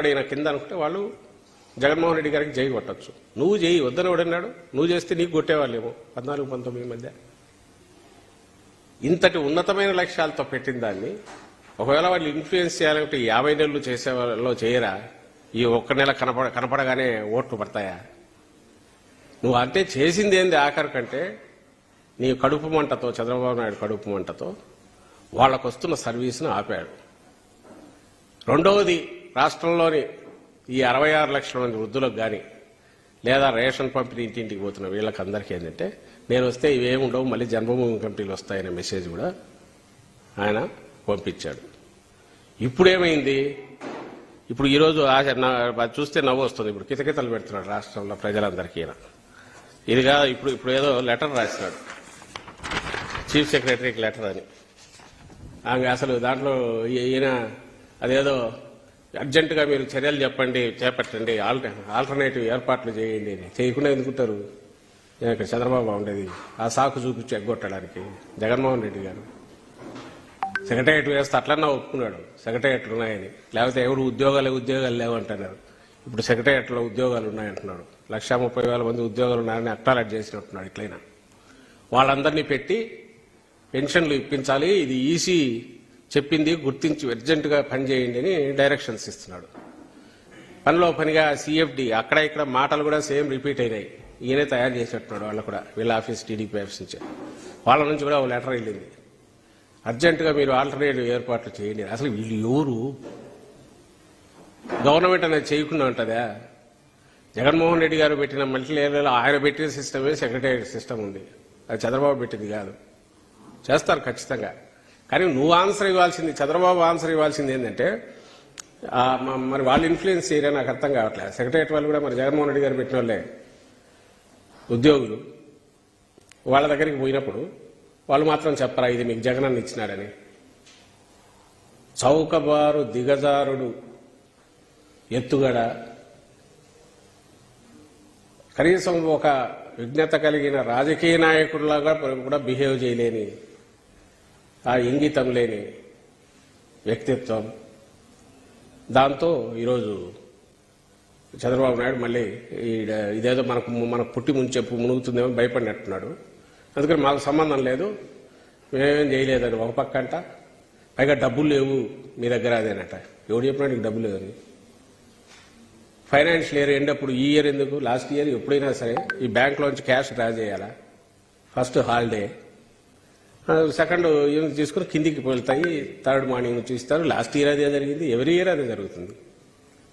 ఎక్కడైనా కింద అనుకుంటే వాళ్ళు జగన్మోహన్ రెడ్డి గారికి జై కొట్టచ్చు. నువ్వు చేయి వద్దని వాడన్నాడు నువ్వు చేస్తే నీకు కొట్టేవాళ్ళేమో. పద్నాలుగు పంతొమ్మిది మధ్య. ఇంతటి ఉన్నతమైన లక్ష్యాలతో పెట్టిన దాన్ని ఒకవేళ వాళ్ళు ఇన్ఫ్లుయెన్స్ చేయాలంటే యాభై నెలలు చేసే వాళ్ళలో చేయరా? ఈ ఒక్క నెల కనపడ కనపడగానే ఓట్లు పడతాయా? నువ్వు అంటే చేసింది ఏంది ఆఖరి కంటే నీ కడుపు మంటతో చంద్రబాబు నాయుడు కడుపు మంటతో వాళ్ళకు వస్తున్న సర్వీస్ను ఆపాడు. రెండవది రాష్ట్రంలోని ఈ అరవై ఆరు లక్షల మంది వృద్ధులకు కానీ లేదా రేషన్ పంపిణీ ఇంటింటికి పోతున్న వీళ్ళకి అందరికీ ఏంటంటే నేను వస్తే ఇవేమి ఉండవు మళ్ళీ జన్మభూమి కమిటీలు వస్తాయనే మెసేజ్ కూడా ఆయన పంపించాడు. ఇప్పుడేమైంది? ఇప్పుడు ఈరోజు ఆశ చూస్తే నవ్వు వస్తుంది. ఇప్పుడు కితకితలు పెడుతున్నాడు రాష్ట్రంలో ప్రజలందరికీ ఇది కాదు ఇప్పుడు ఇప్పుడు ఏదో లెటర్ రాసినాడు. చీఫ్ సెక్రటరీకి లెటర్ అని. ఆమె అసలు దాంట్లో ఈయన అదేదో అర్జెంటుగా మీరు చర్యలు చెప్పండి చేపట్టండి ఆల్ట- ఆల్టర్నేటివ్ ఏర్పాట్లు చేయండి. చేయకుండా ఎందుకుంటారు నేను ఇక్కడ చంద్రబాబు ఉండేది. ఆ సాకు చూపించి ఎగ్గొట్టడానికి. జగన్మోహన్ రెడ్డి గారు. సెక్రటరియట్ వేస్తే అట్లన్నా ఒప్పుకున్నాడు. సెక్రటరియట్లు ఉన్నాయని. లేకపోతే ఎవరు ఉద్యోగాలు ఉద్యోగాలు లేవంటున్నారు. ఇప్పుడు సెక్రటరియట్లో ఉద్యోగాలు ఉన్నాయంటున్నాడు లక్షా ముప్పై వేల మంది ఉద్యోగాలు ఉన్నాయని అక్టాలెట్ చేసినట్టున్నాడు ఇట్లయినా వాళ్ళందరినీ పెట్టి పెన్షన్లు ఇప్పించాలి. ఇది ఈసీ చెప్పింది గుర్తించి అర్జెంటుగా పనిచేయండి అని డైరెక్షన్స్ ఇస్తున్నాడు. పనిలో పనిగా సిఎఫ్డి అక్కడ ఇక్కడ మాటలు కూడా సేమ్ రిపీట్ అయినాయి. ఈయనే తయారు చేసినట్టున్నాడు వాళ్ళు కూడా వీళ్ళ ఆఫీస్ టీడీపీ ఆఫీస్ నుంచి. వాళ్ళ నుంచి కూడా ఒక లెటర్ వెళ్ళింది. అర్జెంటుగా మీరు ఆల్టర్నేటివ్ ఏర్పాట్లు చేయండి. అసలు వీళ్ళు ఎవరు? గవర్నమెంట్ అనేది చేయకుండా ఉంటుందా? జగన్మోహన్ రెడ్డి గారు పెట్టిన మల్టీ లేయర్లలో ఆయన పెట్టిన సిస్టమే సెక్రటరీ సిస్టమ్ ఉంది. అది చంద్రబాబు పెట్టింది కాదు. చేస్తారు ఖచ్చితంగా. కానీ నువ్వు ఆన్సర్ ఇవ్వాల్సింది చంద్రబాబు ఆన్సర్ ఇవ్వాల్సింది ఏంటంటే మరి వాళ్ళు ఇన్ఫ్లుయెన్స్ చేయరా నాకు అర్థం కావట్లేదు సెక్రటరియట్ వాళ్ళు కూడా మరి జగన్మోహన్ రెడ్డి గారు పెట్టిన వాళ్ళే. ఉద్యోగులు. వాళ్ళ దగ్గరికి పోయినప్పుడు వాళ్ళు మాత్రం చెప్పరా ఇది మీకు జగనన్న ఇచ్చినాడని. చౌకబారు దిగజారుడు ఎత్తుగడ. కనీసం ఒక విజ్ఞత కలిగిన రాజకీయ నాయకుడిలాగా కూడా బిహేవ్ చేయలేని ఆ ఇంగితం లేని వ్యక్తిత్వం. దాంతో ఈరోజు చంద్రబాబు నాయుడు మళ్ళీ ఇదేదో మనకు మనకు పుట్టి ముంచెప్పు మునుగుతుందేమో భయపడినట్టున్నాడు. అందుకని మాకు సంబంధం లేదు. మేమేం చేయలేదని ఒక పక్క అంట. పైగా డబ్బులు లేవు మీ దగ్గర అదేనట ఎవడు చెప్పినా నీకు డబ్బులు లేదని ఫైనాన్షియల్ ఇయర్ ఎండప్పుడు ఈ ఇయర్ ఎందుకు? లాస్ట్ ఇయర్ ఎప్పుడైనా సరే ఈ బ్యాంక్లోంచి క్యాష్ డ్రా చేయాలా? First holiday. సెకండ్ యూనిట్ తీసుకుని కిందికి వెళ్తాయి. థర్డ్ మార్నింగ్ నుంచి ఇస్తారు. లాస్ట్ ఇయర్ అదే జరిగింది. ఎవరీ ఇయర్ అదే జరుగుతుంది.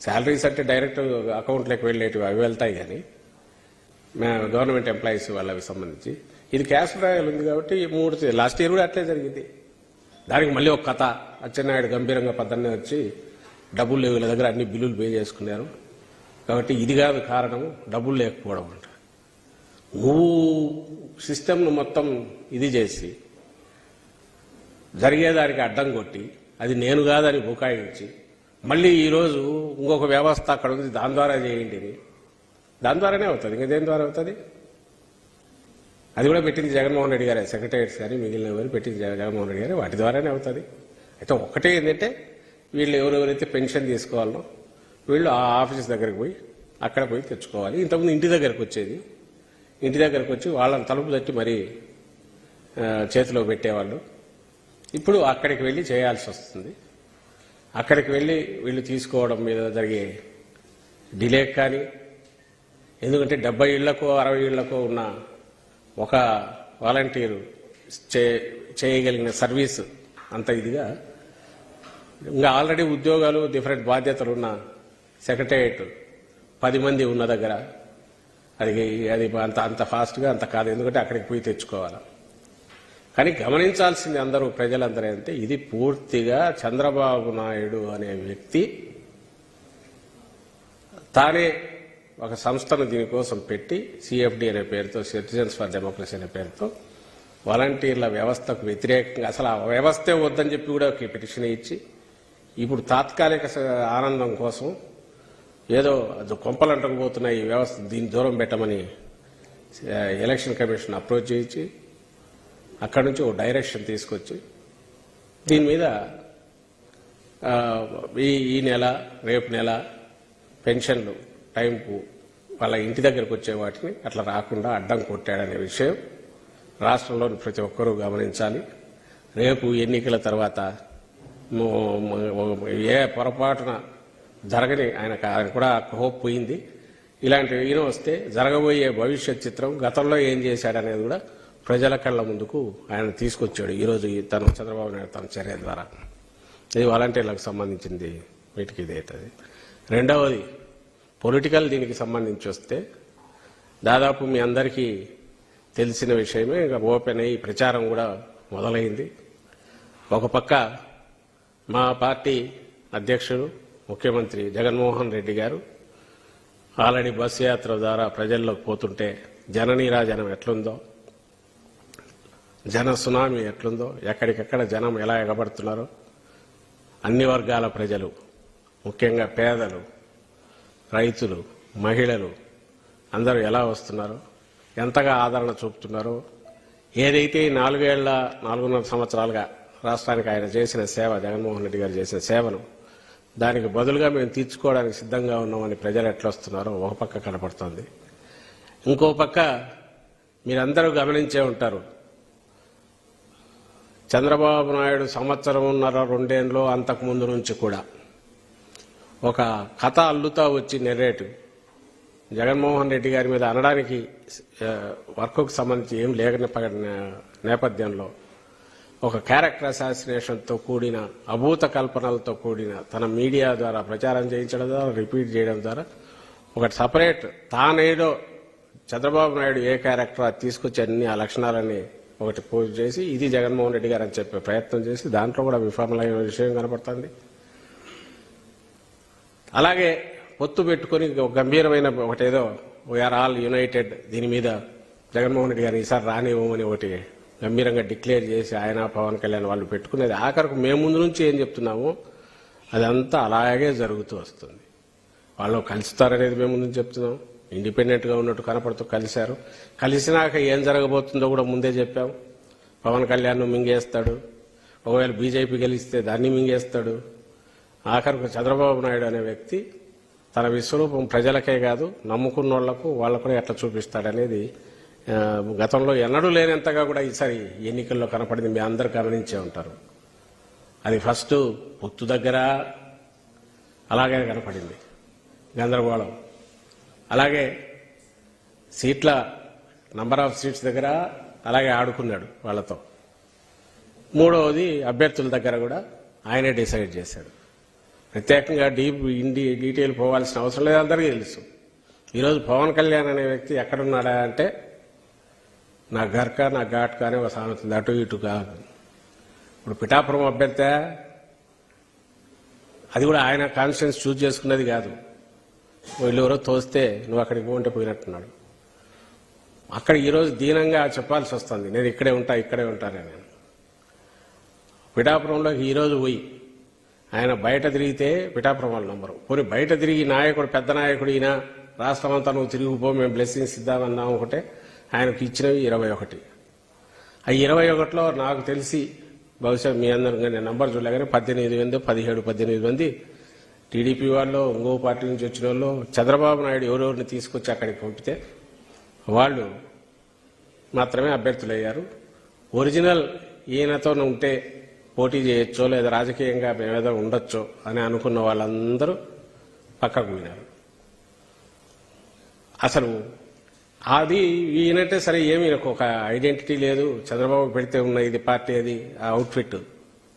శాలరీస్ అంటే డైరెక్ట్ అకౌంట్లోకి వెళ్ళేటివి అవి వెళ్తాయి కానీ మే- గవర్నమెంట్ ఎంప్లాయీస్ వాళ్ళకి సంబంధించి. ఇది క్యాష్ డ్రాయల్ ఉంది కాబట్టి మూడు లాస్ట్ ఇయర్ కూడా అట్లే జరిగింది. దానికి మళ్ళీ ఒక కథ. అచ్చెన్నాయుడు గంభీరంగా పద్దన్నే వచ్చి డబ్బులు లేవు వీళ్ళ దగ్గర అన్ని బిల్లులు పే చేసుకున్నారు. కాబట్టి ఇది కాదు కారణం డబ్బులు లేకపోవడం అంట. నువ్వు సిస్టమ్ను మొత్తం ఇది చేసి జరిగేదానికి అడ్డం కొట్టి అది నేను కాదని బుకాయించి మళ్ళీ ఈరోజు ఇంకొక వ్యవస్థ అక్కడ ఉంది దాని ద్వారా చేయండి దాని ద్వారానే అవుతుంది ఇంకా దేని ద్వారా అవుతుంది? అది కూడా పెట్టింది జగన్మోహన్ రెడ్డి గారే సెక్రటరీస్ కానీ మిగిలిన ఎవరు పెట్టింది జగన్మోహన్ రెడ్డి గారే వాటి ద్వారానే అవుతుంది. అయితే ఒకటే ఏంటంటే వీళ్ళు ఎవరెవరైతే పెన్షన్ తీసుకోవాలనో వీళ్ళు ఆ ఆఫీస్ దగ్గరికి పోయి అక్కడ పోయి తెచ్చుకోవాలి. ఇంతకుముందు ఇంటి దగ్గరకు వచ్చేది. ఇంటి దగ్గరకు వచ్చి వాళ్ళని తలుపు తట్టి మరీ చేతిలో పెట్టేవాళ్ళు. ఇప్పుడు అక్కడికి వెళ్ళి చేయాల్సి వస్తుంది. అక్కడికి వెళ్ళి వీళ్ళు తీసుకోవడం మీద జరిగే డిలే కానీ ఎందుకంటే డెబ్బై ఇళ్ళకో అరవై ఇళ్ళకో ఉన్న ఒక వాలంటీరు చే- చేయగలిగిన సర్వీస్ అంత ఇదిగా ఇంకా ఆల్రెడీ ఉద్యోగాలు డిఫరెంట్ బాధ్యతలు ఉన్న సెక్రటేరియట్ పది మంది ఉన్న దగ్గర అది అది అంత అంత ఫాస్ట్గా అంత కాదు. ఎందుకంటే అక్కడికి పోయి తెచ్చుకోవాలి. కానీ గమనించాల్సింది అందరూ ప్రజలందరూ అంటే ఇది పూర్తిగా చంద్రబాబు నాయుడు అనే వ్యక్తి. తానే ఒక సంస్థను దీనికోసం పెట్టి సిఎఫ్డి అనే పేరుతో సిటిజన్స్ ఫర్ డెమోక్రసీ అనే పేరుతో వాలంటీర్ల వ్యవస్థకు వ్యతిరేకంగా అసలు ఆ వ్యవస్థే వద్దని చెప్పి కూడా ఒక పిటిషన్ ఇచ్చి ఇప్పుడు తాత్కాలిక ఆనందం కోసం ఏదో అది కొంపలు అంటకపోతున్నాయి ఈ వ్యవస్థ దీన్ని దూరం పెట్టమని ఎలక్షన్ కమిషన్ అప్రోచ్ చేయించి అక్కడి నుంచి ఒక డైరెక్షన్ తీసుకొచ్చి దీని మీద ఈ ఈ నెల రేపు నెల పెన్షన్లు టైంకు వాళ్ళ ఇంటి దగ్గరకు వచ్చే వాటిని అట్లా రాకుండా అడ్డం కొట్టాడనే విషయం రాష్ట్రంలోని ప్రతి ఒక్కరూ గమనించాలి. రేపు ఎన్నికల తర్వాత ఏ పొరపాటున జరగని ఆయనకు ఆయన కూడా హోప్ పోయింది. ఇలాంటి ఈయన వస్తే జరగబోయే భవిష్యత్ చిత్రం గతంలో ఏం చేశాడనేది కూడా ప్రజల కళ్ళ ముందుకు ఆయన తీసుకొచ్చాడు. ఈరోజు ఈ తను చంద్రబాబు నాయుడు తన చర్య ద్వారా. ఇది వాలంటీర్లకు సంబంధించింది వీటికి ఇది అవుతుంది. రెండవది పొలిటికల్ దీనికి సంబంధించి వస్తే దాదాపు మీ అందరికీ తెలిసిన విషయమే ఇక ఓపెన్ అయ్యి ప్రచారం కూడా మొదలైంది. ఒక పక్క మా పార్టీ అధ్యక్షుడు ముఖ్యమంత్రి జగన్మోహన్ రెడ్డి గారు ఆల్రెడీ బస్సు యాత్ర ద్వారా ప్రజల్లోకి పోతుంటే జననీరాజనం ఎట్లుందో జన సునామీ ఎట్లుందో ఎక్కడికెక్కడ జనం ఎలా ఎగబడుతున్నారో? అన్ని వర్గాల ప్రజలు ముఖ్యంగా పేదలు రైతులు మహిళలు అందరూ ఎలా వస్తున్నారో? ఎంతగా ఆదరణ చూపుతున్నారో? ఏదైతే నాలుగేళ్ళ నాలుగున్నర సంవత్సరాలుగా రాష్ట్రానికి ఆయన చేసిన సేవ జగన్మోహన్ రెడ్డి గారు చేసిన సేవను దానికి బదులుగా మేము తీర్చుకోవడానికి సిద్ధంగా ఉన్నామని ప్రజలు ఎట్లా వస్తున్నారో ఒక పక్క కనపడుతుంది. ఇంకో పక్క మీరందరూ గమనించే ఉంటారు చంద్రబాబు నాయుడు సంవత్సరంన్నర రెండేళ్ళు అంతకు ముందు నుంచి కూడా ఒక కథ అల్లుతా వచ్చి నెరేటివ్ జగన్మోహన్ రెడ్డి గారి మీద అనడానికి వర్క్కు సంబంధించి ఏం లేక నేపథ్యంలో ఒక క్యారెక్టర్ అసాసినేషన్తో కూడిన అభూత కల్పనలతో కూడిన తన మీడియా ద్వారా ప్రచారం చేయించడం ద్వారా రిపీట్ చేయడం ద్వారా ఒక సపరేట్ తానేదో చంద్రబాబు నాయుడు ఏ క్యారెక్టర్ తీసుకొచ్చి అన్ని ఆ లక్షణాలని ఒకటి పూజ చేసి ఇది జగన్మోహన్ రెడ్డి గారు అని చెప్పే ప్రయత్నం చేసి దాంట్లో కూడా విఫలమైన విషయం కనపడుతుంది. అలాగే పొత్తు పెట్టుకొని ఒక గంభీరమైన ఒకటేదో వీఆర్ ఆల్ యునైటెడ్ దీని మీద జగన్మోహన్ రెడ్డి గారు ఈసారి రానివ్వమని ఒకటి గంభీరంగా డిక్లేర్ చేసి ఆయన పవన్ కళ్యాణ్ వాళ్ళు పెట్టుకునేది. ఆఖరికి మేము ముందు నుంచి ఏం చెప్తున్నామో అదంతా అలాగే జరుగుతూ వస్తుంది. వాళ్ళు కలుస్తారనేది మేము ముందు చెప్తున్నాం. ఇండిపెండెంట్గా ఉన్నట్టు కనపడుతూ కలిశారు. కలిసినాక ఏం జరగబోతుందో కూడా ముందే చెప్పాం. పవన్ కళ్యాణ్ మింగేస్తాడు. ఒకవేళ బీజేపీ గెలిస్తే దాన్ని మింగేస్తాడు. ఆఖరికి చంద్రబాబు నాయుడు అనే వ్యక్తి తన విశ్వరూపం ప్రజలకే కాదు నమ్ముకున్న వాళ్ళకు వాళ్ళకు ఎట్లా చూపిస్తాడనేది గతంలో ఎన్నడూ లేనంతగా కూడా ఈసారి ఎన్నికల్లో కనపడింది. మీ అందరు గమనించే ఉంటారు. అది ఫస్ట్ పొత్తు దగ్గర అలాగే కనపడింది. గందరగోళం. అలాగే సీట్ల నంబర్ ఆఫ్ సీట్స్ దగ్గర అలాగే ఆడుకున్నాడు వాళ్ళతో. మూడవది అభ్యర్థుల దగ్గర కూడా ఆయనే డిసైడ్ చేశాడు. ప్రత్యేకంగా డీప్ ఇండి డీటెయిల్ పోవాల్సిన అవసరం లేదు అందరికీ తెలుసు. ఈరోజు పవన్ కళ్యాణ్ అనే వ్యక్తి ఎక్కడున్నాడా అంటే నా గర్క నా ఘాట్కా అనే ఒక సామెత అటు ఇటు కాదు. ఇప్పుడు పిఠాపురం అభ్యర్థి అది కూడా ఆయన కాన్స్టిట్యూన్స్ చూజ్ చేసుకున్నది కాదు. వీళ్ళు ఎవరో తోస్తే నువ్వు అక్కడికి పోంటే పోయినట్టున్నాడు. అక్కడ ఈరోజు దీనంగా చెప్పాల్సి వస్తుంది. నేను ఇక్కడే ఉంటా ఇక్కడే ఉంటానని నేను. పిఠాపురంలోకి ఈరోజు పోయి ఆయన బయట తిరిగితే పిఠాపురం వాళ్ళ నంబరు పోనీ బయట తిరిగి నాయకుడు పెద్ద నాయకుడు ఈయన రాష్ట్రం అంతా నువ్వు తిరిగిపో మేము బ్లెస్సింగ్స్ ఇద్దామన్నాం ఒకటే ఆయనకు ఇచ్చినవి ఇరవై ఒకటి. ఆ ఇరవై ఒకటిలో నాకు తెలిసి బహుశా మీ అందరూ నేను నంబర్ చూడలే కానీ పద్దెనిమిది మంది పదిహేడు పద్దెనిమిది మంది టీడీపీ వాళ్ళు ఇంకో పార్టీ నుంచి వచ్చిన వాళ్ళు చంద్రబాబు నాయుడు ఎవరెవరిని తీసుకొచ్చి అక్కడికి పంపితే వాళ్ళు మాత్రమే అభ్యర్థులయ్యారు. ఒరిజినల్ ఈయనతో ఉంటే పోటీ చేయొచ్చో లేదా రాజకీయంగా మేమేదో ఉండొచ్చో అని అనుకున్న వాళ్ళందరూ పక్కకు పోయినారు. అసలు అది ఈయనంటే సరే ఏమి ఒక ఐడెంటిటీ లేదు. చంద్రబాబు పెడితే ఉన్న ఇది పార్టీ అది ఆ అవుట్ఫిట్.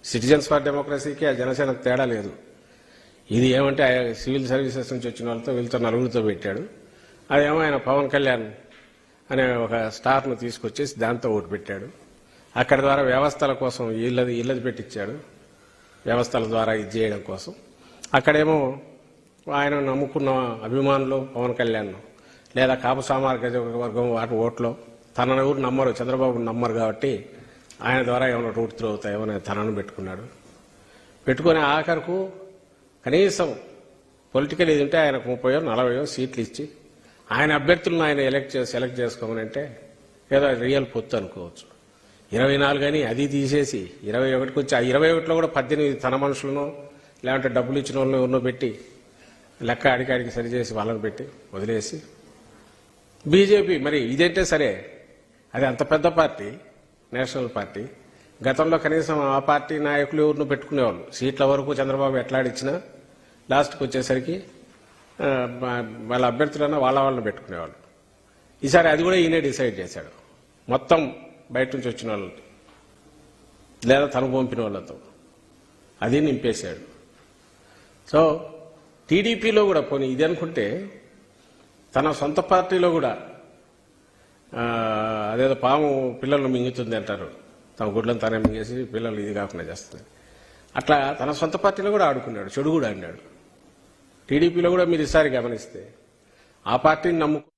సిటిజన్స్ ఫర్ డెమోక్రసీకి ఆ జనసేనకు తేడా లేదు. ఇది ఏమంటే ఆయన సివిల్ సర్వీసెస్ నుంచి వచ్చిన వాళ్ళతో వీళ్ళతో నలుగురితో పెట్టాడు. అదేమో ఆయన పవన్ కళ్యాణ్ అనే ఒక స్టార్ను తీసుకొచ్చేసి దాంతో ఓటు పెట్టాడు. అక్కడి ద్వారా వ్యవస్థల కోసం ఇళ్ళది ఇళ్ళది పెట్టించాడు. వ్యవస్థల ద్వారా ఇది చేయడం కోసం. అక్కడేమో ఆయన నమ్ముకున్న అభిమానులు పవన్ కళ్యాణ్ లేదా కాపు సామాజిక వర్గం వాటి ఓట్లో తన ఎవరు నమ్మరు చంద్రబాబు నమ్మరు కాబట్టి ఆయన ద్వారా ఏమైనా రూట్ త్రూ అవుతాయేమో తనను పెట్టుకున్నాడు. పెట్టుకునే ఆఖరుకు కనీసం పొలిటికల్ ఇది ఉంటే ఆయనకు ముప్పయో నలభయో సీట్లు ఇచ్చి ఆయన అభ్యర్థులను ఆయన ఎలక్ట్ చేసి సెలెక్ట్ చేసుకోమని అంటే ఏదో రియల్ పొత్తు అనుకోవచ్చు. ఇరవై నాలుగు అది తీసేసి ఇరవై ఒకటికి వచ్చి ఆ ఇరవై ఒకటిలో కూడా పద్దెనిమిది తన మనుషులను లేదంటే డబ్బులు ఇచ్చిన వాళ్ళని ఎవరినో పెట్టి లెక్క అడికాడికి సరిచేసి వాళ్ళని పెట్టి వదిలేసి బీజేపీ మరి ఇదైతే సరే అది అంత పెద్ద పార్టీ నేషనల్ పార్టీ గతంలో కనీసం ఆ పార్టీ నాయకులు ఎవరిని పెట్టుకునేవాళ్ళు. సీట్ల వరకు చంద్రబాబు ఎట్లాడిచ్చినా లాస్ట్కి వచ్చేసరికి వాళ్ళ అభ్యర్థులన్నా వాళ్ళ వాళ్ళని పెట్టుకునేవాళ్ళు. ఈసారి అది కూడా ఈయనే డిసైడ్ చేశాడు. మొత్తం బయట నుంచి వచ్చిన వాళ్ళు లేదా తను పంపిన వాళ్ళతో. అది నింపేశాడు. సో టీడీపీలో కూడా పోనీ ఇది అనుకుంటే తన సొంత పార్టీలో కూడా అదేదో పాము పిల్లలను మింగుతుంది అంటారు. తమ గుడ్లను తానే మింగేసి పిల్లలు ఇది కాకుండా చేస్తుంది. అట్లా తన సొంత పార్టీలో కూడా ఆడుకున్నాడు చెడు కూడా ఆడినాడు. టీడీపీలో కూడా మీరు ఈసారి గమనిస్తే ఆ పార్టీని నమ్ముకు